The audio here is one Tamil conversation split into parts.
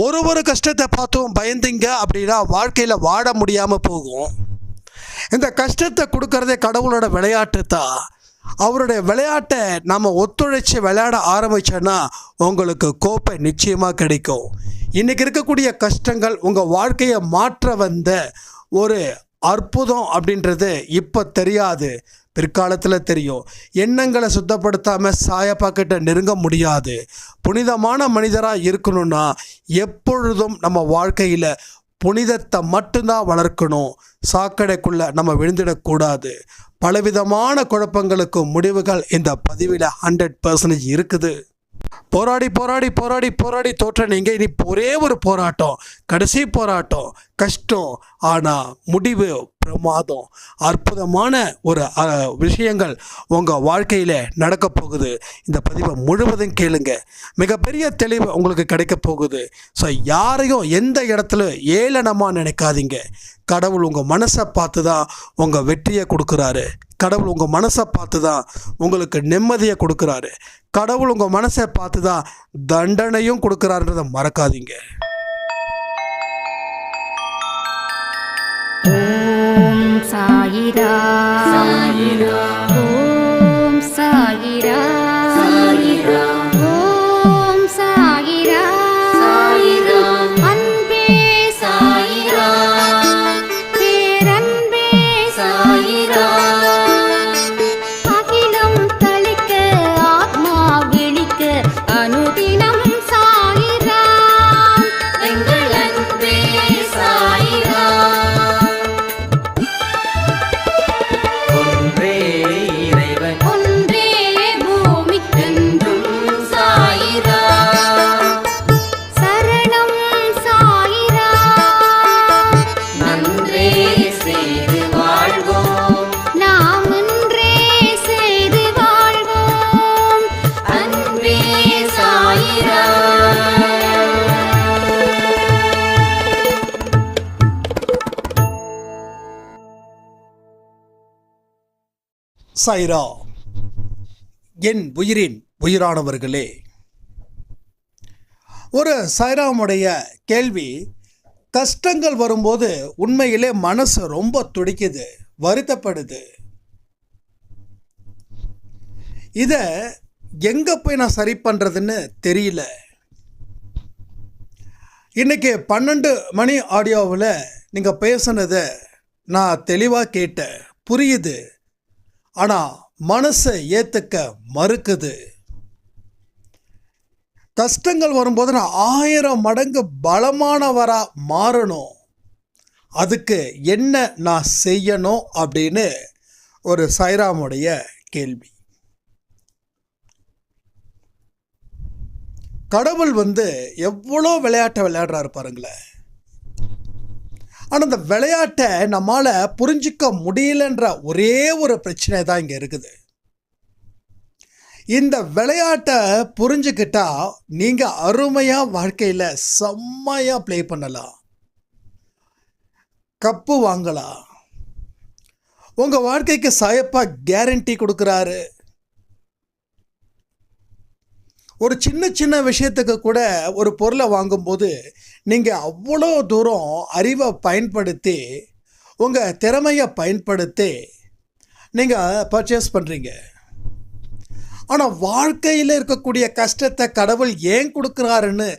ஒரு ஒரு கஷ்டத்தை பார்த்தும் பயந்தீங்க அப்படின்னா வாழ்க்கையில் வாட முடியாமல் போகும். இந்த கஷ்டத்தை கொடுக்கறதே கடவுளோட விளையாட்டு தான். அவருடைய விளையாட்டை நம்ம ஒத்துழைச்சி விளையாட ஆரம்பித்தோன்னா உங்களுக்கு கோப்பை நிச்சயமாக கிடைக்கும். இன்றைக்கி இருக்கக்கூடிய கஷ்டங்கள் உங்கள் வாழ்க்கையை மாற்ற வந்த ஒரு அற்புதம் அப்படின்றது இப்போ தெரியாது. பிற்காலத்தில் தெரியும். எண்ணங்களை சுத்தப்படுத்தாமல் சாயப்பாக்கிட்ட நெருங்க முடியாது. புனிதமான மனிதராக இருக்கணும்னா எப்பொழுதும் நம்ம வாழ்க்கையில் புனிதத்தை மட்டும்தான் வளர்க்கணும். சாக்கடைக்குள்ளே நம்ம விழுந்துடக்கூடாது. பலவிதமான குழப்பங்களுக்கு முடிவுகள் இந்த பதிவில் ஹண்ட்ரட் பர்சன்டேஜ் இருக்குது. போராடி போராடி போராடி போராடி தோற்ற நீங்கள் இனி ஒரே ஒரு போராட்டம். கடைசி போராட்டம். கஷ்டம். ஆனால் முடிவு பிரமாதம். அற்புதமான ஒரு விஷயங்கள் உங்கள் வாழ்க்கையில் நடக்க போகுது. இந்த பதிவை முழுவதும் கேளுங்க. மிகப்பெரிய தெளிவு உங்களுக்கு கிடைக்க போகுது. ஸோ யாரையும் எந்த இடத்துல ஏளனமாக நினைக்காதீங்க. கடவுள் உங்கள் மனசை பார்த்து தான் உங்கள் வெற்றியை கொடுக்குறாரு. கடவுள் உங்கள் மனசை பார்த்து தான் உங்களுக்கு நிம்மதியை கொடுக்குறாரு. கடவுள் உங்கள் மனசை பார்த்து தான் தண்டனையும் கொடுக்குறாருன்றதை மறக்காதீங்க. ஓம் சாயிரா. சாயிரா. சாய்ரா என் உயிரின் உயிரானவர்களே. ஒரு சாய்ராமுடைய கேள்வி கஷ்டங்கள் வரும்போது உண்மையிலே மனசு ரொம்ப துடிக்குது வருத்தப்படுது. இதை எங்கே போய் நான் சரி பண்ணுறதுன்னு தெரியல. இன்னைக்கு பன்னெண்டு மணி ஆடியோவில் நீங்கள் பேசுனதை நான் தெளிவாக கேட்டேன். புரியுது. ஆனால் மனசை ஏற்றுக்க மறுக்குது. கஷ்டங்கள் வரும்போது நான் ஆயிரம் மடங்கு பலமானவராக மாறணும். அதுக்கு என்ன நான் செய்யணும் அப்படின்னு ஒரு சைராமுடைய கேள்வி. கடவுள் வந்து எவ்வளோ விளையாட்டை விளையாடுறாரு பாருங்களேன். ஆனால் அந்த விளையாட்டை நம்மால் புரிஞ்சிக்க முடியலன்ற ஒரே ஒரு பிரச்சனை தான் இங்கே இருக்குது. இந்த விளையாட்டை புரிஞ்சுக்கிட்டா நீங்கள் அருமையாக வாழ்க்கையில் செம்மையாக ப்ளே பண்ணலாம். கப்பு வாங்கலாம். உங்கள் வாழ்க்கைக்கு சாயப்பா கேரண்டி கொடுக்குறாரு. ஒரு சின்ன சின்ன விஷயத்துக்கு கூட ஒரு பொருளை வாங்கும்போது நீங்கள் அவ்வளோ தூரம் அறிவை பயன்படுத்தி உங்கள் திறமையை பயன்படுத்தி நீங்கள் பர்ச்சேஸ் பண்ணுறீங்க ஆனால் வாழ்க்கையில் இருக்கக்கூடிய கஷ்டத்தை கடவுள் ஏன் கொடுக்குறாருன்னு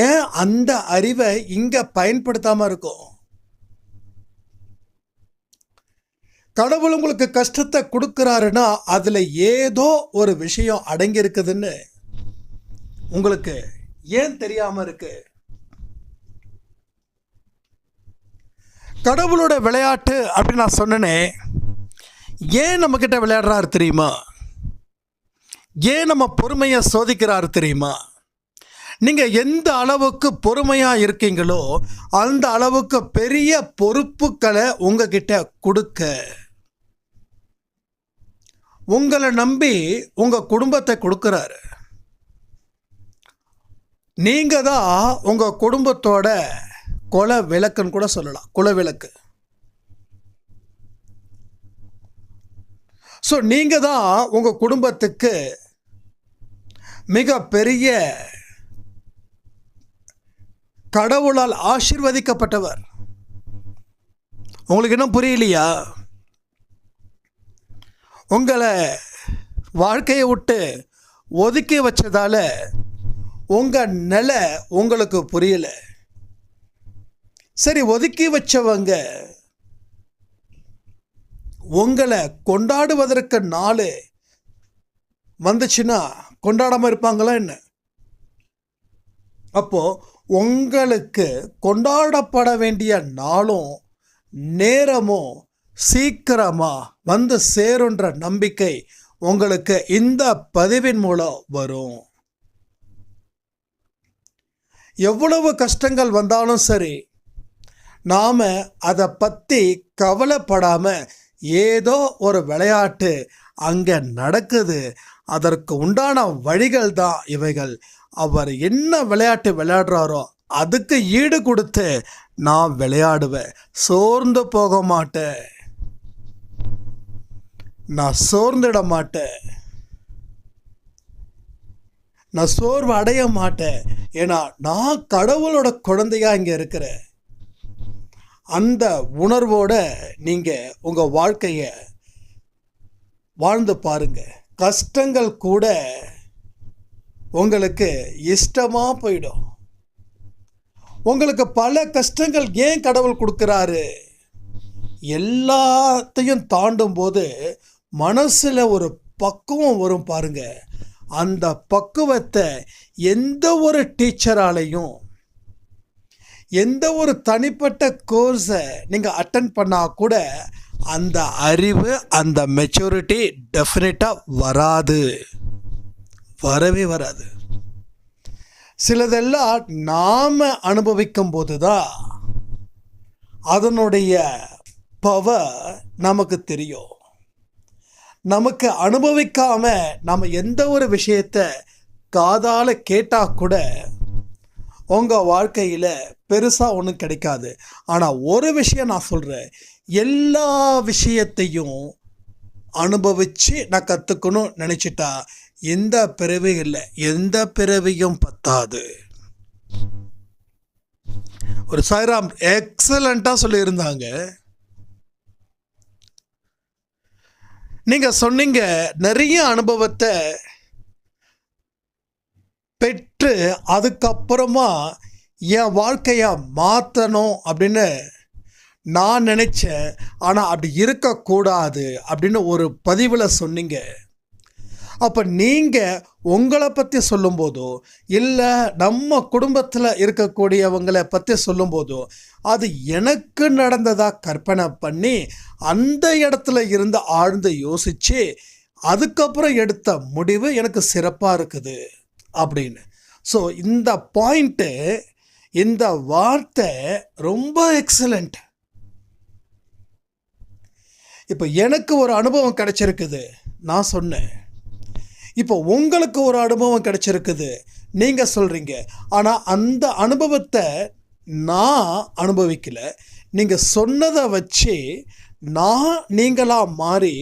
ஏன் அந்த அறிவை இங்கே பயன்படுத்தாமல் இருக்கும்? கடவுள் உங்களுக்கு கஷ்டத்தை கொடுக்குறாருன்னா அதில் ஏதோ ஒரு விஷயம் அடங்கியிருக்குதுன்னு உங்களுக்கு ஏன் தெரியாம இருக்கு? கடவுளோட விளையாட்டு அப்படின்னு நான் சொன்னனே ஏன் நம்மக்கிட்ட விளையாடுறாரு தெரியுமா? ஏன் நம்ம பொறுமையை சோதிக்கிறாரு தெரியுமா? நீங்கள் எந்த அளவுக்கு பொறுமையாக இருக்கீங்களோ அந்த அளவுக்கு பெரிய பொறுப்புகளை உங்ககிட்ட கொடுக்க. உங்களை நம்பி உங்கள் குடும்பத்தை கொடுக்குறாரு. நீங்கள் தான் உங்கள் குடும்பத்தோட குல விளக்குன்னு கூட சொல்லலாம். குல விளக்கு ஸோ நீங்கள் தான் உங்கள் குடும்பத்துக்கு மிக பெரிய கடவுளால் ஆசிர்வதிக்கப்பட்டவர். உங்களுக்கு இன்னும் புரியலையா? உங்களை வாழ்க்கையை விட்டு ஒதுக்கி வச்சதால உங்கள் நிலை உங்களுக்கு புரியலை. சரி ஒதுக்கி வச்சவங்க உங்களை கொண்டாடுவதற்கு நாள் வந்துச்சுன்னா கொண்டாடாமல் இருப்பாங்களா என்ன? அப்போது உங்களுக்கு கொண்டாடப்பட வேண்டிய நாளும் நேரமும் சீக்கிரமாக வந்து சேருன்ற நம்பிக்கை உங்களுக்கு இந்த பதிவின் மூலம் வரும். எவ்வளவு கஷ்டங்கள் வந்தாலும் சரி நாம் அதை பற்றி கவலைப்படாமல் ஏதோ ஒரு விளையாட்டு அங்கே நடக்குது. அதற்கு உண்டான வழிகள் தான் இவைகள். அவர் என்ன விளையாட்டு விளையாடுறாரோ அதுக்கு ஈடு கொடுத்து நான் விளையாடுவேன். சோர்ந்து போக மாட்டேன். நான் சோர்ந்துட மாட்டேன். நான் சோர்வு அடைய மாட்டேன். ஏன்னா நான் கடவுளோட குழந்தையாக இங்கே இருக்கிறேன். அந்த உணர்வோடு நீங்கள் உங்கள் வாழ்க்கையை வாழ்ந்து பாருங்கள் கஷ்டங்கள் கூட உங்களுக்கு இஷ்டமாக போயிடும். உங்களுக்கு பல கஷ்டங்கள் ஏன் கடவுள் கொடுக்குறாரு? எல்லாத்தையும் தாண்டும் போது மனசில் ஒரு பக்குவம் வரும் பாருங்கள் அந்த பக்குவத்தை எந்த ஒரு டீச்சராலையும் எந்த ஒரு தனிப்பட்ட கோர்ஸை நீங்கள் அட்டன் பண்ணால் கூட அந்த அறிவு அந்த மெச்சூரிட்டி டெஃபினட்டாக வராது. வரவே வராது. சிலதெல்லாம் நாம் அனுபவிக்கும் போது தான் அதனுடைய பவர் நமக்கு தெரியும். நமக்கு அனுபவிக்காம நம்ம எந்த ஒரு விஷயத்த காதால் கேட்டால் கூட உங்கள் வாழ்க்கையில் பெருசாக ஒன்றும் கிடைக்காது. ஆனால் ஒரு விஷயம் நான் சொல்கிறேன் எல்லா விஷயத்தையும் அனுபவித்து நான் கற்றுக்கணும் நினச்சிட்டா எந்த பிறவி இல்லை. எந்த பிறவியும் பத்தாது. ஒரு சாய்ராம் எக்ஸலண்ட்டாக சொல்லியிருந்தாங்க. நீங்கள் சொன்னீங்க நிறைய அனுபவத்தை பெற்று அதுக்கப்புறமா என் வாழ்க்கையை மாற்றணும் அப்படின்னு நான் நினச்சேன். ஆனால் அப்படி இருக்கக்கூடாது அப்படின்னு ஒரு பதிவில் சொன்னீங்க. அப்போ நீங்கள் உங்களை பற்றி சொல்லும்போதோ இல்லை நம்ம குடும்பத்தில் இருக்கக்கூடியவங்களை பற்றி சொல்லும்போதோ அது எனக்கு நடந்ததாக கற்பனை பண்ணி அந்த இடத்துல இருந்து ஆழ்ந்து யோசித்து அதுக்கப்புறம் எடுத்த முடிவு எனக்கு சிறப்பாக இருக்குது அப்படின்னு. ஸோ இந்த பாயிண்ட்டு இந்த வார்த்தை ரொம்ப எக்ஸலண்ட் இப்போ எனக்கு ஒரு அனுபவம் கிடைச்சிருக்குது. நான் சொன்னேன். இப்போ உங்களுக்கு ஒரு அனுபவம் கிடைச்சிருக்குது. நீங்கள் சொல்கிறீங்க ஆனால் அந்த அனுபவத்தை நான் அனுபவிக்கலை. நீங்கள் சொன்னதை வச்சு நான் நீங்களாக மாறி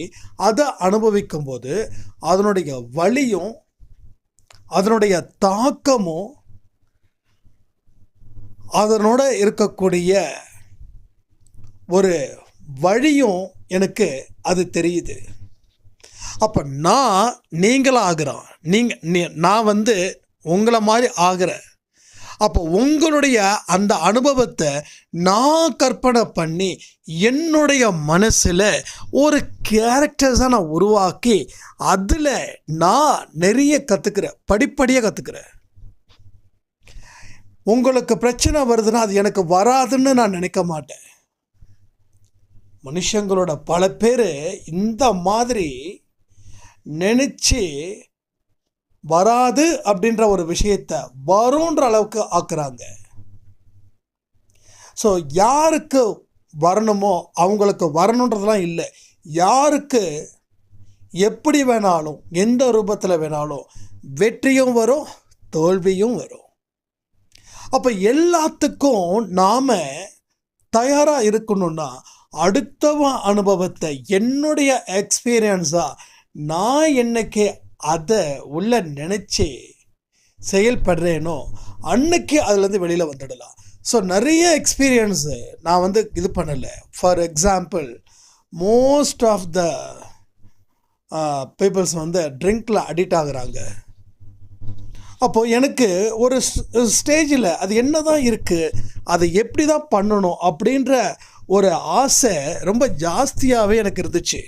அதை அனுபவிக்கும்போது அதனுடைய வழியும் அதனுடைய தாக்கமும் அதனோட இருக்கக்கூடிய ஒரு வழியும் எனக்கு அது தெரியுது. அப்போ நான் நீங்களாக ஆகிறோம். நீங்கள் நான் வந்து உங்களை மாதிரி ஆகிறேன். அப்போ உங்களுடைய அந்த அனுபவத்தை நான் கற்பனை பண்ணி என்னுடைய மனசில் ஒரு கேரக்டர்ஸை நான் உருவாக்கி அதில் நான் நிறைய கற்றுக்கிறேன் படிப்படியாக கற்றுக்கிறேன் உங்களுக்கு பிரச்சனை வருதுன்னா அது எனக்கு வராதுன்னு நான் நினைக்க மாட்டேன். மனுஷங்களோட பல பேர் இந்த மாதிரி நினச்சி வராது அப்படின்ற ஒரு விஷயத்த வரும்ன்ற அளவுக்கு ஆக்குறாங்க. ஸோ யாருக்கு வரணுமோ அவங்களுக்கு வரணுன்றதெல்லாம் இல்லை. யாருக்கு எப்படி வேணாலும் எந்த ரூபத்தில் வேணாலும் வெற்றியும் வரும் தோல்வியும் வரும். அப்போ எல்லாத்துக்கும் நாம் தயாராக இருக்கணும்னா அடுத்தவன் அனுபவத்தை என்னுடைய எக்ஸ்பீரியன்ஸாக நான் என்னைக்கு அதை உள்ள நினச்சி செயல்படுறேனோ அன்னைக்கு அதுலேருந்து வெளியில் வந்துடலாம். ஸோ நிறைய எக்ஸ்பீரியன்ஸு நான் வந்து இது பண்ணலை. For example most of the peoples வந்து ட்ரிங்க்கில் அடிக்ட் ஆகுறாங்க. அப்போது எனக்கு ஒரு ஸ்டேஜில் அது என்ன தான் இருக்குது அதை எப்படி தான் பண்ணணும் அப்படின்ற ஒரு ஆசை ரொம்ப ஜாஸ்தியாகவே எனக்கு இருந்துச்சு.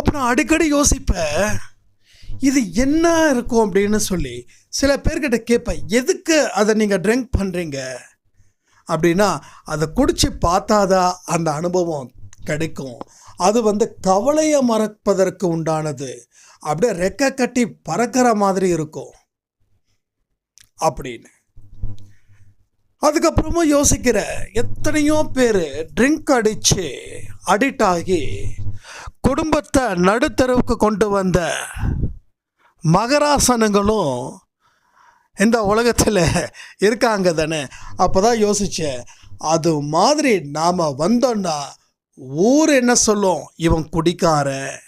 அப்போ நான் அடிக்கடி யோசிப்பேன் இது என்ன இருக்கும் அப்படின்னு சொல்லி சில பேர்கிட்ட கேட்பேன் எதுக்கு அதை நீங்கள் ட்ரிங்க் பண்ணுறீங்க அப்படின்னா அதை குடித்து பார்த்தா தான் அந்த அனுபவம் கிடைக்கும். அது வந்து கவலையை மறப்பதற்கு உண்டானது. அப்படியே ரெக்க கட்டி பறக்கிற மாதிரி இருக்கும். அப்படின்னு. அதுக்கப்புறமும் யோசிக்கிற எத்தனையோ பேர் ட்ரிங்க் அடித்து அடிக்ட் ஆகி குடும்பத்தை நடுத்தருவுக்கு கொண்டு வந்த மகராசனங்களும் இந்த உலகத்தில் இருக்காங்க தானே? அப்போ தான் யோசித்தேன் அது மாதிரி நாம் வந்தோன்னா ஊர் என்ன சொல்லும்? இவன் குடிக்கார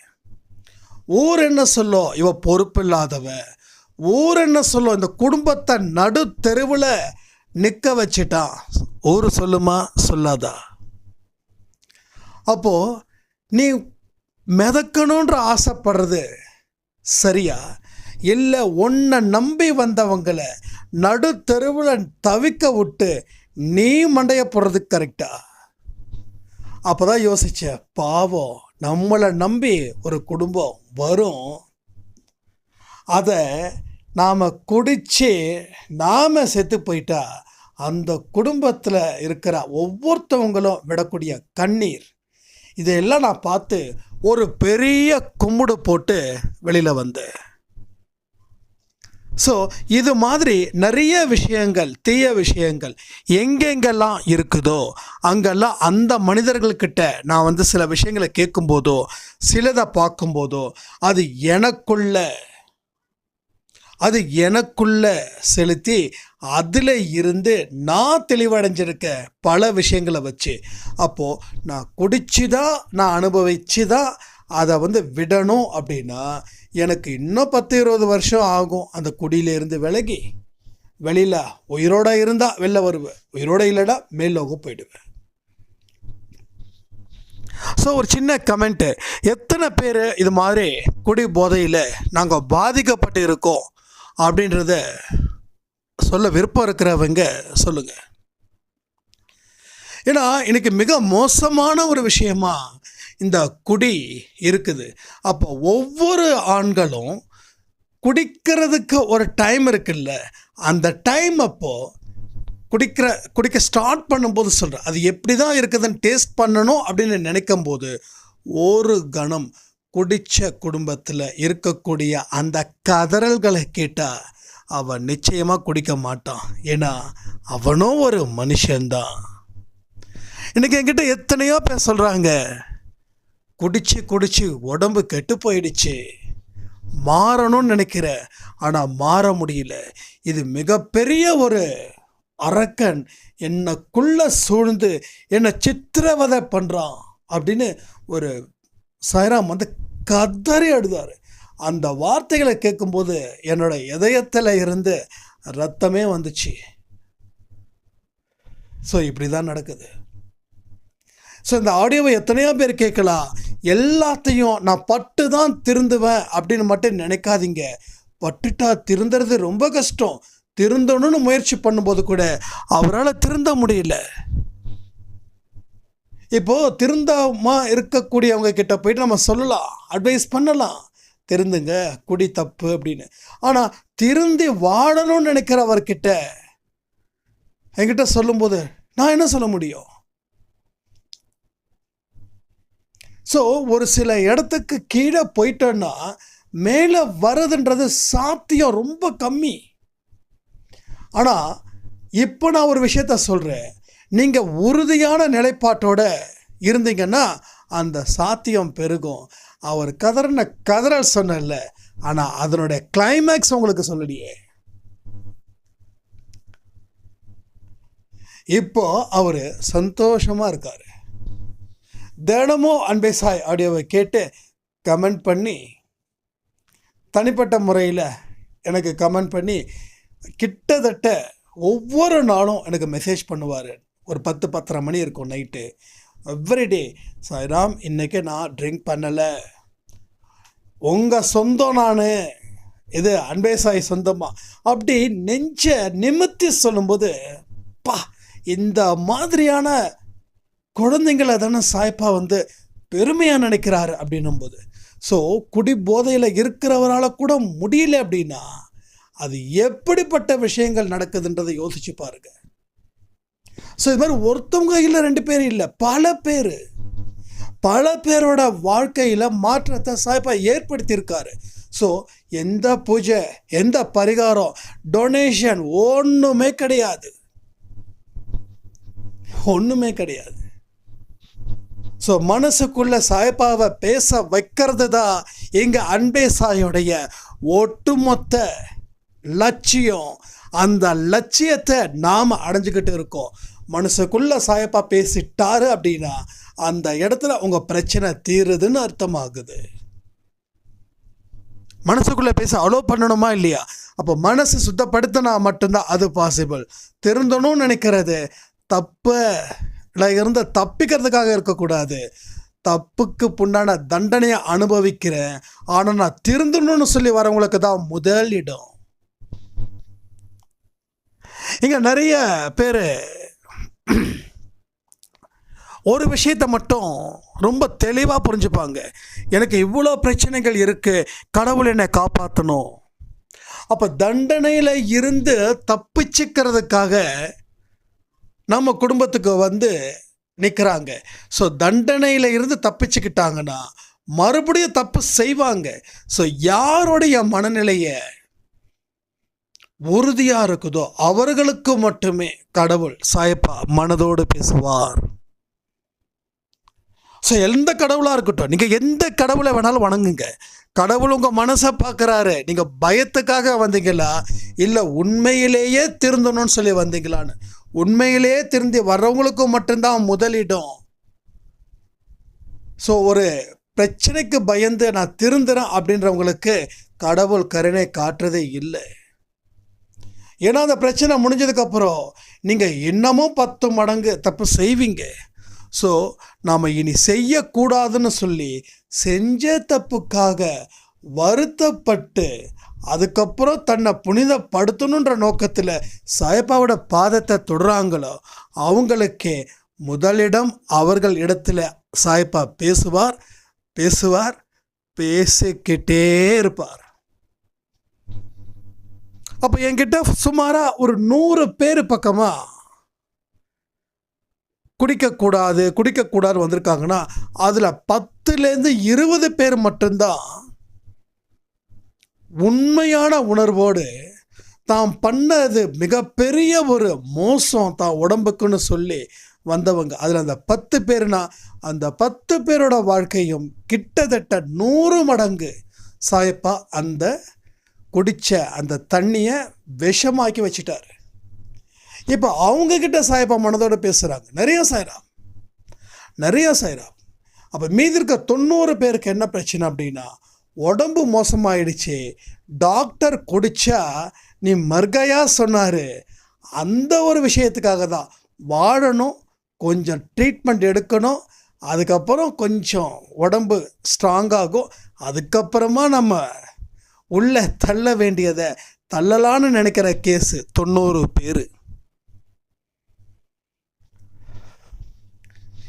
ஊர் என்ன சொல்லும்? இவன் பொறுப்பில்லாதவன். ஊர் என்ன சொல்லும்? இந்த குடும்பத்தை நடு தெருவில் நிற்க வச்சிட்டான். ஊர் சொல்லுமா? சொல்லாதா? அப்போது நீ மிதக்கணுன்ற ஆசைப்படுறது சரியா? இல்லை உன்னை நம்பி வந்தவங்களை நடு தெருவில் தவிக்க விட்டு நீ மண்டைய போடுறது கரெக்டா அப்போ தான் யோசித்தேன் பாவம் நம்மளை நம்பி ஒரு குடும்பம் வரும். அதை நாம் குடித்து நாம் செத்து போயிட்டா அந்த குடும்பத்தில் இருக்கிற ஒவ்வொருத்தவங்களும் விடக்கூடிய கண்ணீர் இதையெல்லாம் நான் பார்த்து ஒரு பெரிய கும்பிடு போட்டு வெளியில் வந்தேன். ஸோ இது மாதிரி நிறைய விஷயங்கள் தீய விஷயங்கள் எங்கெங்கெல்லாம் இருக்குதோ அங்கெல்லாம் அந்த மனிதர்கள்கிட்ட நான் வந்து சில விஷயங்களை கேட்கும்போதோ சிலதை பார்க்கும்போதோ அது எனக்குள்ள அது எனக்குள்ள செலுத்தி அதில் இருந்து நான் தெளிவடைஞ்சிருக்க பல விஷயங்களை வச்சு. அப்போது நான் குடிச்சு தான் நான் அனுபவிச்சு தான் அதை வந்து விடணும் அப்படின்னா எனக்கு இன்னும் பத்து இருபது வருஷம் ஆகும் அந்த குடியிலேருந்து விலகி. வெளியில் உயிரோட இருந்தால் வெளில வருவேன். உயிரோட இல்லைடா மேல்லோகம் போயிடுவேன். ஸோ ஒரு சின்ன கமெண்ட்டு எத்தனை பேர் இது மாதிரி குடி போதையில் நாங்கள் பாதிக்கப்பட்டு இருக்கோம்? அப்படின்றத சொல்ல விருப்பம் இருக்கிறவங்க சொல்லுங்கள் ஏன்னா இன்றைக்கி மிக மோசமான ஒரு விஷயமா இந்த குடி இருக்குது. அப்போ ஒவ்வொரு ஆண்களும் குடிக்கிறதுக்கு ஒரு டைம் இருக்குல்ல அந்த டைம் அப்போது குடிக்கிற குடிக்க ஸ்டார்ட் பண்ணும்போது சொல்கிறேன் அது எப்படி தான் இருக்குதுன்னு டேஸ்ட் பண்ணணும் அப்படின்னு நினைக்கும் போது ஒரு கணம் குடித்த குடும்பத்தில் இருக்கக்கூடிய அந்த கதறல்களை கேட்டால் அவன் நிச்சயமாக குடிக்க மாட்டான். ஏன்னா அவனும் ஒரு மனுஷன்தான். இன்னைக்கு என்கிட்ட எத்தனையோ பேர் சொல்கிறாங்க குடிச்சு குடிச்சு உடம்பு கெட்டு போயிடுச்சு. மாறணும்னு நினைக்கிற ஆனால் மாற முடியல. இது மிகப்பெரிய ஒரு அரக்கன் என்னைக்குள்ளே சூழ்ந்து என்னை சித்திரவதை பண்ணுறான் அப்படின்னு ஒரு சாய்ராம் வந்து கதறி அழுதார். அந்த வார்த்தைகளை கேட்கும்போது என்னோட இதயத்தில் இருந்து ரத்தமே வந்துச்சு. ஸோ இப்படி தான் நடக்குது. ஸோ இந்த ஆடியோவை எத்தனையோ பேர் கேட்கலாம். எல்லாத்தையும் நான் பட்டு தான் திருந்துவேன் அப்படின்னு மட்டும் நினைக்காதீங்க. பட்டுட்டா திருந்துறது ரொம்ப கஷ்டம். திருந்தணும்னு முயற்சி பண்ணும்போது கூட அவரால் திருந்த முடியல. இப்போது திருந்தாமல் இருக்கக்கூடியவங்க கிட்ட போயிட்டு நம்ம சொல்லலாம் அட்வைஸ் பண்ணலாம். திருந்துங்க குடி தப்பு அப்படின்னு. ஆனால் திருந்தி வாழணும்னு நினைக்கிறவர்கிட்ட என்கிட்ட சொல்லும்போது நான் என்ன சொல்ல முடியும்? ஸோ ஒரு சில இடத்துக்கு கீழே போயிட்டோன்னா மேலே வர்றதுன்றது சாத்தியம் ரொம்ப கம்மி. ஆனால் இப்போ நான் ஒரு விஷயத்த சொல்கிறேன் நீங்கள் உறுதியான நிலைப்பாட்டோட இருந்தீங்கன்னா அந்த சாத்தியம் பெருகும். அவர் கதறின கதறல் சொன்னல ஆனால் அதனுடைய கிளைமேக்ஸ் உங்களுக்கு சொல்லலையே இப்போ அவர் சந்தோஷமாக இருக்கார். தினமும் அன்பே சாய் ஆடியோவை கேட்டு கமெண்ட் பண்ணி தனிப்பட்ட முறையில் எனக்கு கமெண்ட் பண்ணி கிட்டத்தட்ட ஒவ்வொரு நாளும் எனக்கு மெசேஜ் பண்ணுவார். ஒரு பத்து பத்தரை மணி இருக்கும் நைட்டு எவ்ரிடே சாய்ராம் இன்றைக்கி நான் ட்ரிங்க் பண்ணலை. உங்கள் சொந்தம் நான். இது அன்பே சாய் சொந்தமாக அப்படி நெஞ்ச நிமித்தி சொல்லும்போது பா இந்த மாதிரியான குழந்தைங்களை தானே சாய்ப்பா வந்து பெருமையாக நினைக்கிறாரு. அப்படின்னும்போது ஸோ குடி போதையில் இருக்கிறவரால் கூட முடியல அப்படின்னா அது எப்படிப்பட்ட விஷயங்கள் நடக்குதுன்றதை யோசிச்சு பாருங்கள் ஸோ இது மாதிரி ஒருத்தவங்க இல்லை ரெண்டு பேர் இல்லை பல பேர். பல பேரோட வாழ்க்கையில் மாற்றத்தை சாய்ப்பா ஏற்படுத்தியிருக்காரு. ஸோ எந்த பூஜை எந்த பரிகாரம் டொனேஷன் ஒன்றுமே கிடையாது. ஒன்றுமே கிடையாது. ஸோ மனசுக்குள்ள சாய்பாவை பேச வைக்கிறது தான் எங்கள் அன்பே சாயோடைய ஒட்டுமொத்த லட்சியம். அந்த லட்சியத்தை நாம் அடைஞ்சிக்கிட்டு இருக்கோம். மனசுக்குள்ள சாயப்பா பேசிட்டாரு அப்படின்னா அந்த இடத்துல உங்கள் பிரச்சனை தீருதுன்னு அர்த்தமாகுது. மனசுக்குள்ளே பேச அலோ பண்ணணுமா இல்லையா? அப்போ மனசு சுத்தப்படுத்தினா மட்டும்தான் அது பாசிபிள் திருந்தணும்னு நினைக்கிறது தப்பில் இருந்து தப்பிக்கிறதுக்காக இருக்கக்கூடாது. தப்புக்கு புண்டான தண்டனையை அனுபவிக்கிறேன். ஆனால் நான் திருந்தணும்னு சொல்லி வரவங்களுக்கு தான் முதல் இடம் இங்கே நிறைய பேர் ஒரு விஷயத்தை மட்டும் ரொம்ப தெளிவாக புரிஞ்சுப்பாங்க. எனக்கு இவ்வளோ பிரச்சனைகள் இருக்குது கடவுள் என்னை காப்பாற்றணும் அப்போ தண்டனையில் இருந்து தப்பிச்சுக்கிறதுக்காக நம்ம குடும்பத்துக்கு வந்து நிற்கிறாங்க ஸோ தண்டனையில் இருந்து தப்பிச்சுக்கிட்டாங்கன்னா மறுபடியும் தப்பு செய்வாங்க. ஸோ யாருடைய மனநிலையை உறுதியாக இருக்குதோ அவர்களுக்கு மட்டுமே கடவுள் சாயப்பா மனதோடு பேசுவார். ஸோ எந்த கடவுளாக இருக்கட்டும் நீங்கள் எந்த கடவுளை வேணாலும் வணங்குங்க. கடவுள் உங்கள் மனசை பார்க்குறாரு. நீங்கள் பயத்துக்காக வந்தீங்களா? இல்லை உண்மையிலேயே திருந்தணும்னு சொல்லி வந்தீங்களான்னு? உண்மையிலேயே திருந்தி வர்றவங்களுக்கு மட்டும்தான் முதலிடம். ஸோ ஒரு பிரச்சனைக்கு பயந்து நான் திருந்துறேன் அப்படின்றவங்களுக்கு கடவுள் கருணை காட்டுறதே இல்லை. ஏன்னா அந்த பிரச்சனை முடிஞ்சதுக்கப்புறம் நீங்கள் இன்னமும் பத்து மடங்கு தப்பு செய்வீங்க. ஸோ நாம் இனி செய்யக்கூடாதுன்னு சொல்லி செஞ்ச தப்புக்காக வருத்தப்பட்டு அதுக்கப்புறம் தன்னை புனிதப்படுத்தணுன்ற நோக்கத்தில் சாயப்பாவோட பாதத்தை தொடுறாங்களோ அவங்களுக்கே முதலிடம் அவர்கள் இடத்துல சாயப்பா பேசுவார் பேசுவார் பேசிக்கிட்டே இருப்பார். அப்போ என்கிட்ட சுமாராக ஒரு நூறு பேர் பக்கமாக குடிக்கக்கூடாது குடிக்கக்கூடாது வந்திருக்காங்கன்னா அதில் பத்துலேருந்து இருபது பேர் மட்டும்தான் உண்மையான உணர்வோடு தாம் பண்ணது மிகப்பெரிய ஒரு மோசம் தான் உடம்புக்குன்னு சொல்லி வந்தவங்க. அதில் அந்த பத்து பேர்னா அந்த பத்து பேரோட வாழ்க்கையும் கிட்டத்தட்ட நூறு மடங்கு சாயப்பா அந்த குடித்த அந்த தண்ணியை விஷமாக்கி வச்சிட்டாரு. இப்போ அவங்கக்கிட்ட சாயப்பா மனதோட பேசுகிறாங்க நிறைய சாய்ராம் நிறைய சாய்ராம் அப்போ மீதி இருக்க தொண்ணூறு பேருக்கு என்ன பிரச்சனை அப்படின்னா உடம்பு மோசமாயிடுச்சு. டாக்டர் குடித்தா நீ மர்கையா சொன்னார். அந்த ஒரு விஷயத்துக்காக தான் வாழணும் கொஞ்சம் ட்ரீட்மெண்ட் எடுக்கணும். அதுக்கப்புறம் கொஞ்சம் உடம்பு ஸ்ட்ராங்காகும் அதுக்கப்புறமா நம்ம உள்ளே தள்ள வேண்டியதை தள்ளலான்னு நினைக்கிற கேஸு தொண்ணூறு பேர்.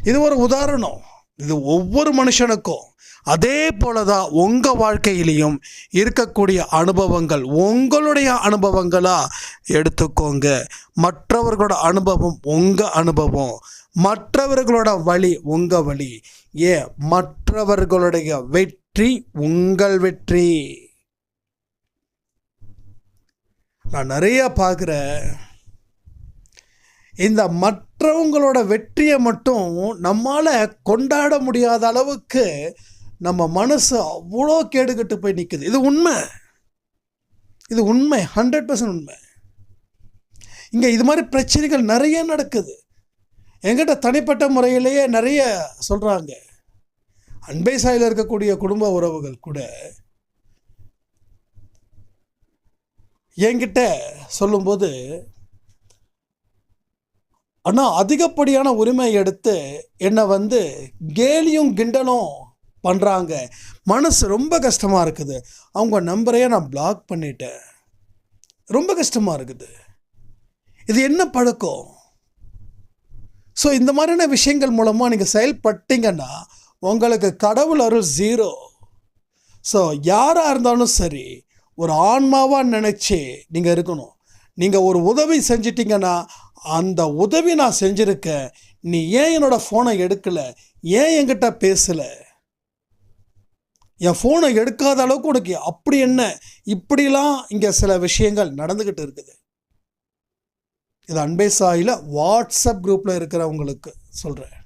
இது ஒரு உதாரணம். இது ஒவ்வொரு மனுஷனுக்கும் அதே போல தான் உங்கள் வாழ்க்கையிலையும் இருக்கக்கூடிய அனுபவங்கள் உங்களுடைய அனுபவங்களாக எடுத்துக்கோங்க. மற்றவர்களோட அனுபவம் உங்கள் அனுபவம். மற்றவர்களோட வழி உங்கள் வழி. ஏன்? மற்றவர்களுடைய வெற்றி உங்கள் வெற்றி. நான் நிறைய பார்க்குறேன். இந்த மற்றவங்களோட வெற்றியை மட்டும் நம்மால் கொண்டாட முடியாத அளவுக்கு நம்ம மனசு அவ்வளோ கேடுகட்டு போய் நிற்குது இது உண்மை. இது உண்மை. ஹண்ட்ரட் பர்சன்ட் உண்மை. இங்கே இது மாதிரி பிரச்சனைகள் நிறைய நடக்குது. எங்கிட்ட தனிப்பட்ட முறையிலேயே நிறைய சொல்கிறாங்க அன்பை சாயில் இருக்கக்கூடிய குடும்ப உறவுகள் கூட என்கிட்ட சொல்லும்போது ஆனால் அதிகப்படியான உரிமை எடுத்து என்னை வந்து கேலியும் கிண்டலும் பண்ணுறாங்க மனசு ரொம்ப கஷ்டமாக இருக்குது. அவங்க நம்பரையே நான் பிளாக் பண்ணிட்டேன். ரொம்ப கஷ்டமாக இருக்குது. இது என்ன பழக்கம்? ஸோ இந்த மாதிரியான விஷயங்கள் மூலமாக நீங்கள் செயல்பட்டீங்கன்னா உங்களுக்கு கடவுள் அருள் ஜீரோ ஸோ யாராக இருந்தாலும் சரி ஒரு ஆன்மாவாக நினச்சி நீங்கள் இருக்கணும். நீங்கள் ஒரு உதவி செஞ்சிட்டிங்கன்னா அந்த உதவி நான் செஞ்சுருக்கேன் நீ ஏன் என்னோட ஃபோனை எடுக்கலை? ஏன் என்கிட்ட பேசலை? என் ஃபோனை எடுக்காத அளவுக்கு உனக்கு அப்படி என்ன? இப்படிலாம் இங்கே சில விஷயங்கள் நடந்துக்கிட்டு இருக்குது. இது அன்பே சாயில் வாட்ஸ்அப் குரூப்பில் இருக்கிறவங்களுக்கு சொல்கிறேன்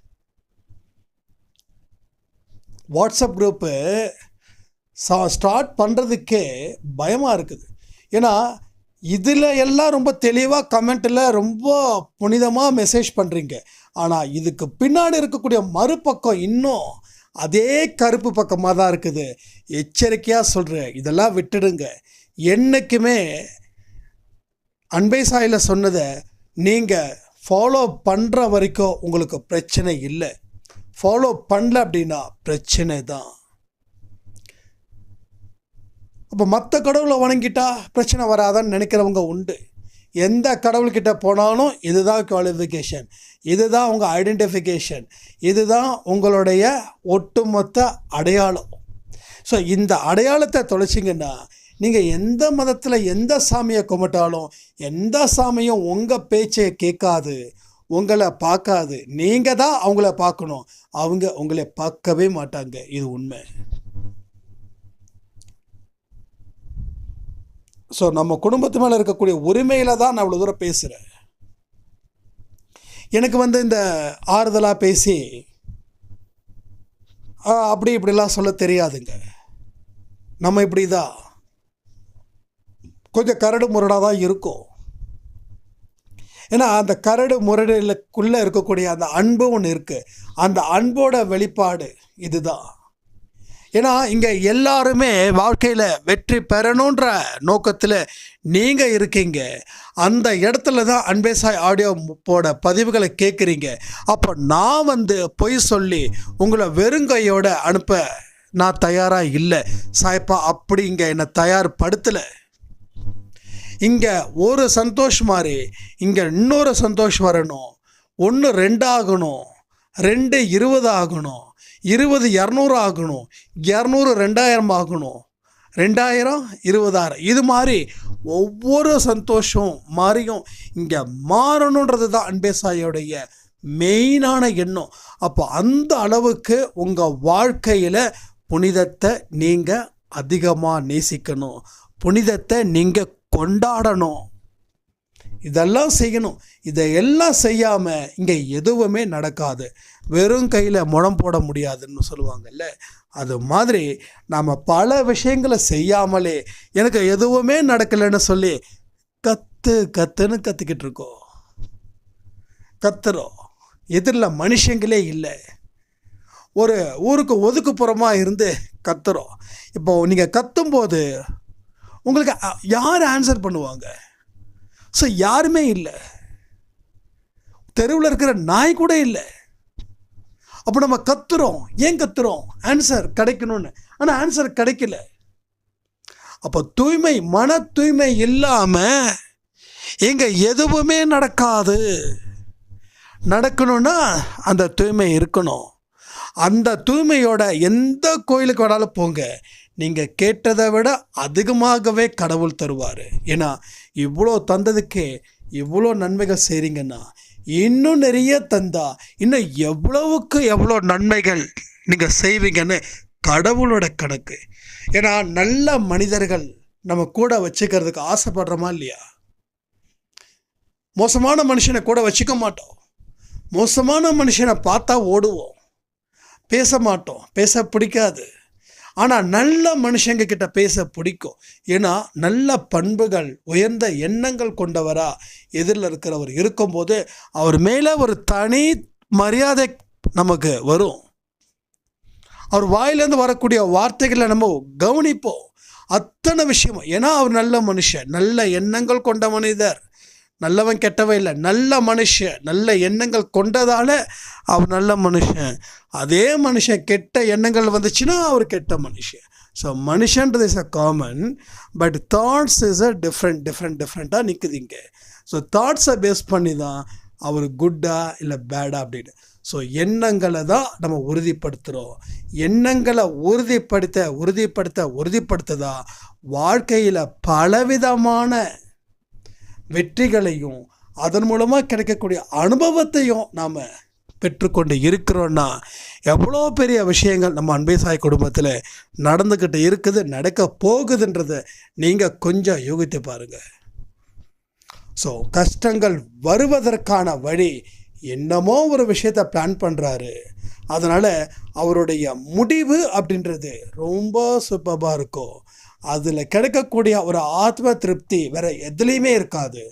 வாட்ஸ்அப் குரூப்பு சா ஸ்டார்ட் பண்ணுறதுக்கே பயமாக இருக்குது. ஏன்னா இதில் எல்லாம் ரொம்ப தெளிவாக கமெண்ட்டில் ரொம்ப புனிதமாக மெசேஜ் பண்ணுறீங்க ஆனால் இதுக்கு பின்னாடி இருக்கக்கூடிய மறுபக்கம் இன்னும் அதே கருப்பு பக்கமாக தான் இருக்குது. எச்சரிக்கையாக சொல்கிறேன் இதெல்லாம் விட்டுடுங்க. என்றைக்குமே அன்பை சாயில் சொன்னதை நீங்கள் ஃபாலோ பண்ணுற வரைக்கும் உங்களுக்கு பிரச்சனை இல்லை. ஃபாலோ பண்ணல அப்படின்னா பிரச்சனை தான். அப்போ மற்ற கடவுளை வணங்கிட்டா பிரச்சனை வராதான்னு நினைக்கிறவங்க உண்டு. எந்த கடவுள்கிட்ட போனாலும் இதுதான் குவாலிஃபிகேஷன் இதுதான் உங்கள் ஐடென்டிஃபிகேஷன் இதுதான் உங்களுடைய ஒட்டுமொத்த அடையாளம். ஸோ இந்த அடையாளத்தை தொலைச்சிங்கன்னா நீங்கள் எந்த மதத்தில் எந்த சாமியை கும்பிட்டாலும் எந்த சாமியும் உங்கள் பேச்சை கேட்காது உங்களை பார்க்காது. நீங்கள் தான் அவங்கள பார்க்கணும். அவங்க உங்களை பார்க்கவே மாட்டாங்க. இது உண்மை. ஸோ நம்ம குடும்பத்து மேலே இருக்கக்கூடிய உரிமையில் தான் நான் இவ்வளோ தூரம் பேசுகிறேன் எனக்கு வந்து இந்த ஆறுதலாக பேசி ஆ, அப்படி இப்படிலாம் சொல்ல தெரியாதுங்க. நம்ம இப்படி தான் கொஞ்சம் கரடு முரடாக தான் இருக்கும். ஏன்னா அந்த கரடு முரடுக்குள்ளே இருக்கக்கூடிய அந்த அன்பு ஒன்று இருக்குது அந்த அன்போட வெளிப்பாடு இதுதான். ஏன்னா இங்கே எல்லாருமே வாழ்க்கையில் வெற்றி பெறணுன்ற நோக்கத்தில் நீங்கள் இருக்கீங்க. அந்த இடத்துல தான் அன்பேசாய் ஆடியோ போட பதிவுகளை கேட்குறீங்க. அப்போ நான் வந்து பொய் சொல்லி உங்களை வெறுங்கையோட அனுப்ப நான் தயாராக இல்லை. சாய்ப்பா அப்படி இங்கே என்னை தயார்படுத்தலை. இங்கே ஒரு சந்தோஷ் மாதிரி இங்கே இன்னொரு சந்தோஷம் வரணும். ஒன்று ரெண்டாகணும். ரெண்டு இருபது ஆகணும் இருபது இரநூறு ஆகணும். இரநூறு ரெண்டாயிரம் ஆகணும். ரெண்டாயிரம் இருபதாயிரம். இது மாதிரி ஒவ்வொரு சந்தோஷம் மாறியும் இங்கே மாறணுன்றது தான் அன்பேசாயோடைய மெயினான எண்ணம். அப்போ அந்த அளவுக்கு உங்கள் வாழ்க்கையில் புனிதத்தை நீங்கள் அதிகமாக நேசிக்கணும். புனிதத்தை நீங்கள் கொண்டாடணும். இதெல்லாம் செய்யணும். இதையெல்லாம் செய்யாமல் இங்கே எதுவுமே நடக்காது. வெறும் கையில் முழம் போட முடியாதுன்னு சொல்லுவாங்கல்ல. அது மாதிரி நாம் பல விஷயங்களை செய்யாமலே எனக்கு எதுவுமே நடக்கலைன்னு சொல்லி கத்து கத்துன்னு கற்றுக்கிட்டு இருக்கோம். கத்துறோம். எதிரில் மனுஷங்களே இல்லை. ஒரு ஊருக்கு ஒதுக்குப்புறமாக இருந்து கத்துறோம். இப்போ நீங்கள் கத்தும்போது உங்களுக்கு யார் ஆன்சர் பண்ணுவாங்க? ஸோ யாருமே இல்லை. தெருவில் இருக்கிற நாய் கூட இல்லை. அப்போ நம்ம கத்துறோம். ஏன் கத்துறோம்? ஆன்சர் கிடைக்கணும்னு. ஆனால் ஆன்சர் கிடைக்கல. அப்போ தூய்மை மன தூய்மை இல்லாமல் இங்கே எதுவுமே நடக்காது. நடக்கணும்னா அந்த தூய்மை இருக்கணும். அந்த தூய்மையோட எந்த கோயிலுக்கு வேணாலும் போங்க. நீங்கள் கேட்டதை விட அதிகமாகவே கடவுள் தருவார். ஏன்னா இவ்வளோ தந்ததுக்கே இவ்வளோ நன்மைகள் செய்கிறீங்கன்னா இன்னும் நிறைய தந்தா இன்னும் எவ்வளவுக்கு எவ்வளோ நன்மைகள் நீங்கள் செய்வீங்கன்னு கடவுளோட கணக்கு. ஏன்னா நல்ல மனிதர்கள் நம்ம கூட வச்சுக்கிறதுக்கு ஆசைப்படுறோமா இல்லையா? மோசமான மனுஷனை கூட வச்சுக்க மாட்டோம். மோசமான மனுஷனை பார்த்தா ஓடுவோம். பேச மாட்டோம். பேச பிடிக்காது. ஆனால் நல்ல மனுஷங்க கிட்ட பேச பிடிக்கும். ஏன்னா நல்ல பண்புகள் உயர்ந்த எண்ணங்கள் கொண்டவரா எதிரில் இருக்கிறவர் இருக்கும்போது அவர் மேலே ஒரு தனி மரியாதை நமக்கு வரும். அவர் வாயிலேருந்து வரக்கூடிய வார்த்தைகளை நம்ம கவனிப்போம். அத்தனை விஷயமும். ஏன்னா அவர் நல்ல மனுஷன் நல்ல எண்ணங்கள் கொண்ட மனிதர். நல்லவன் கெட்டவன் இல்லை. நல்ல மனுஷன் நல்ல எண்ணங்கள் கொண்டதால அவர் நல்ல மனுஷன். அதே மனுஷன் கெட்ட எண்ணங்கள் வந்துச்சுன்னா அவர் கெட்ட மனுஷன். So மனுஷன்றது is a common but thoughts is a different different டிஃப்ரெண்ட்டாக நிற்குது இங்கே. ஸோ தாட்ஸை பேஸ் பண்ணி தான் அவர் குட்டா இல்லை பேடா அப்படின்னு. ஸோ எண்ணங்களை தான் நம்ம உறுதிப்படுத்துகிறோம் எண்ணங்களை உறுதிப்படுத்த உறுதிப்படுத்த உறுதிப்படுத்ததா? வாழ்க்கையில் பலவிதமான வெற்றிகளையும் அதன் மூலமாக கிடைக்கக்கூடிய அனுபவத்தையும் நாம் பெற்றுக்கொண்டு இருக்கிறோன்னா எவ்வளோ பெரிய விஷயங்கள் நம்ம அன்பை சாய் குடும்பத்தில் நடந்துக்கிட்டு இருக்குது நடக்க போகுதுன்றதை நீங்கள் கொஞ்சம் யோகித்து பாருங்கள் ஸோ கஷ்டங்கள் வருவதற்கான வழி என்னமோ ஒரு விஷயத்தை பிளான் பண்ணுறாரு அதனால் அவருடைய முடிவு அப்படின்றது ரொம்ப சூப்பராக இருக்கும். அதில் கிடைக்கக்கூடிய ஒரு ஆத்ம திருப்தி வேறு எதுலேயுமே இருக்காது.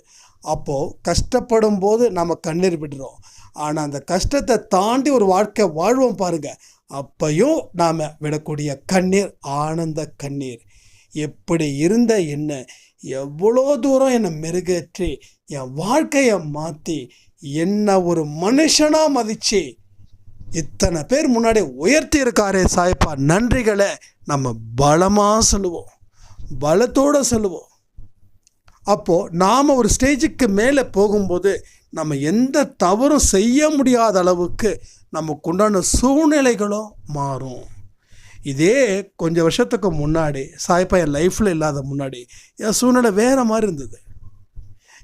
அப்போது கஷ்டப்படும் போது நம்ம கண்ணீர் விடுறோம். ஆனால் அந்த கஷ்டத்தை தாண்டி ஒரு வாழ்க்கை வாழ்வோம் பாருங்கள் அப்பையும் நாம் விடக்கூடிய கண்ணீர் ஆனந்த கண்ணீர். எப்படி இருந்த என்ன எவ்வளோ தூரம் என்னை மெருகேற்றி என் வாழ்க்கையை மாற்றி என்னை ஒரு மனுஷனாக மதித்து இத்தனை பேர் முன்னாடி உயர்த்தி இருக்காரே சாய்ப்பா. நன்றிகளை நம்ம பலமாக சொல்லுவோம். பலத்தோடு சொல்லுவோம். அப்போது நாம் ஒரு ஸ்டேஜுக்கு மேலே போகும்போது நம்ம எந்த தவறும் செய்ய முடியாத அளவுக்கு நமக்கு உண்டான சூழ்நிலைகளும் மாறும். இதே கொஞ்சம் வருஷத்துக்கு முன்னாடி சாய்ப்பா என் லைஃப்பில் இல்லாத முன்னாடி என் சூழ்நிலை வேறு மாதிரி இருந்தது.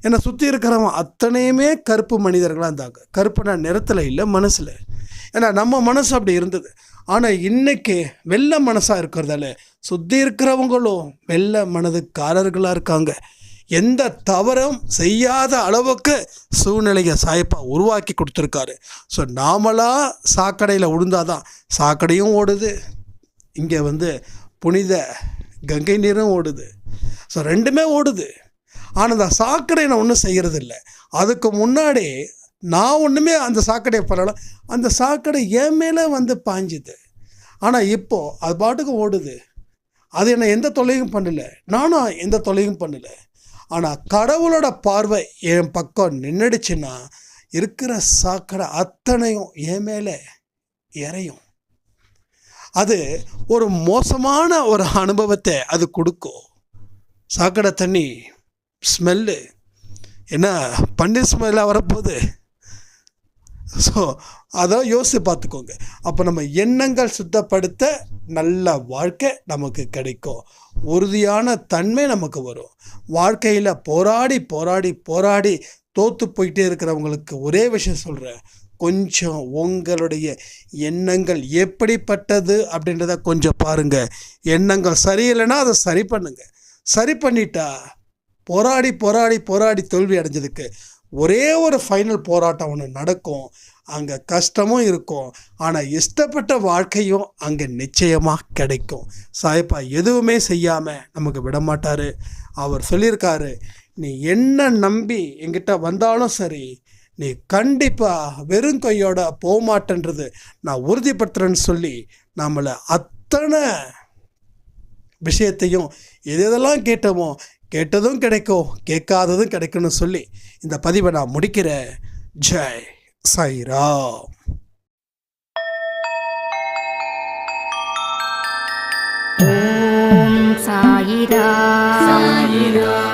என்னை சுற்றி இருக்கிறவன் அத்தனையுமே கருப்பு மனிதர்களாக இருந்தாங்க. கருப்புனா நிறத்தில் இல்லை மனசில். ஏன்னா நம்ம மனசு அப்படி இருந்தது. ஆனால் இன்றைக்கி வெள்ளை மனசாக இருக்கிறதால சுற்றி இருக்கிறவங்களும் மெல்ல மனதுக்காரர்களாக இருக்காங்க. எந்த தவறும் செய்யாத அளவுக்கு சூழ்நிலையை சாய்ப்பா உருவாக்கி கொடுத்துருக்காரு. ஸோ நாமளாக சாக்கடையில் விழுந்தாதான் சாக்கடையும் ஓடுது. இங்கே வந்து புனித கங்கை நீரும் ஓடுது. ஸோ ரெண்டுமே ஓடுது. ஆனால் அந்த சாக்கடை நான் ஒன்றும் செய்கிறது இல்லை அதுக்கு முன்னாடி நான் ஒன்றுமே அந்த சாக்கடையை பண்ணல. அந்த சாக்கடை என் மேலே வந்து பாஞ்சுது. ஆனால் இப்போது அது பாட்டுக்கு ஓடுது. அது என்னை எந்த தொல்லையும் பண்ணல. நானும் எந்த தொல்லையும் பண்ணல. ஆனால் கடவுளோட பார்வை என் பக்கம் நின்றுடுச்சுன்னா இருக்கிற சாக்கடை அத்தனையும் என் மேலே இறையும் அது ஒரு மோசமான ஒரு அனுபவத்தை அது கொடுக்கும். சாக்கடை தண்ணி ஸ்மெல்லு. என்ன பன்னீர் ஸ்மெல்லாக வரப்போகுது. ஸோ அதை யோசித்து பார்த்துக்கோங்க. அப்போ நம்ம எண்ணங்கள் சுத்தப்படுத்த நல்ல வாழ்க்கை நமக்கு கிடைக்கும். உறுதியான தன்மை நமக்கு வரும். வாழ்க்கையில் போராடி போராடி போராடி தோற்று போயிட்டே இருக்கிறவங்களுக்கு ஒரே விஷயம் சொல்கிறேன் கொஞ்சம் உங்களுடைய எண்ணங்கள் எப்படிப்பட்டது அப்படின்றத கொஞ்சம் பாருங்கள் எண்ணங்கள் சரியில்லைன்னா அதை சரி பண்ணுங்கள் சரி பண்ணிட்டா போராடி போராடி போராடி தோல்வி அடைஞ்சதுக்கு ஒரே ஒரு ஃபைனல் போராட்டம் ஒன்று நடக்கும். அங்கே கஷ்டமும் இருக்கும். ஆனால் இஷ்டப்பட்ட வாழ்க்கையும் அங்கே நிச்சயமாக கிடைக்கும். சாயப்பா எதுவுமே செய்யாமல் நமக்கு விட மாட்டார் அவர் சொல்லியிருக்காரு நீ என்ன நம்பி எங்கிட்ட வந்தாலும் சரி நீ கண்டிப்பாக வெறும் கையோட போக மாட்டேன்றது நான் உறுதிப்படுத்துகிறேன்னு சொல்லி நம்மளை அத்தனை விஷயத்தையும் எது எதெல்லாம் கேட்டோமோ கேட்டதும் கிடைக்கும் கேட்காததும் கிடைக்கும்னு சொல்லி இந்த பதிவை நான் முடிக்கிறேன். ஜெய் சாய்ராம் ஓம் சாயிரா சாயிரா ஓம்